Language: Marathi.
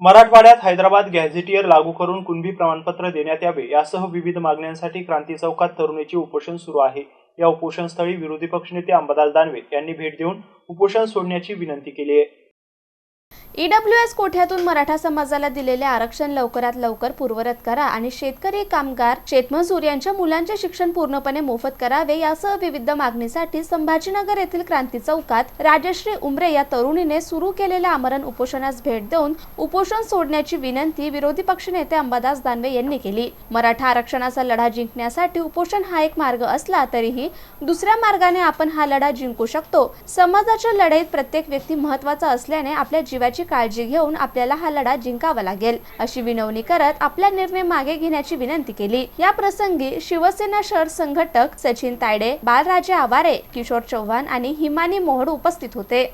मराठवाड्यात हैदराबाद गॅझेटियर लागू करून कुणबी प्रमाणपत्र देण्यात यावे यासह विविध मागण्यांसाठी क्रांती चौकात तरुणीचे उपोषण सुरू आहे. या उपोषणस्थळी विरोधी पक्षनेते अंबादास दानवे यांनी भेट देऊन उपोषण सोडण्याची विनंती केली आहे. ईडब्ल्यू एस कोठ्यातून मराठा समाजाला दिलेले आरक्षण लवकरात लवकर पूर्वरत करा आणि शेतकरी कामगार शेतमजूर यांच्या मुलांचे शिक्षण पूर्णपणे मोफत करावे यासह विविध मागणीसाठी संभाजीनगर येथील क्रांती चौकात राजश्री उमरे या तरुणीने सुरू केलेल्या आमरण उपोषणास भेट देऊन उपोषण सोडण्याची विनंती विरोधी पक्षनेते अंबादास दानवे यांनी केली. मराठा आरक्षणाचा लढा जिंकण्यासाठी उपोषण हा एक मार्ग असला तरीही दुसऱ्या मार्गाने आपण हा लढा जिंकू शकतो. समाजाच्या लढाईत प्रत्येक व्यक्ती महत्त्वाचा असल्याने आपल्या जीवाची काळजी घेऊन आपल्याला हा लढा जिंकावा लागेल अशी विनवणी करत आपला निर्णय मागे घेण्याची विनंती केली. या प्रसंगी शिवसेना शहर संघटक सचिन तायडे बालराजे आवारे किशोर चव्हाण आणि हिमानी मोहड उपस्थित होते.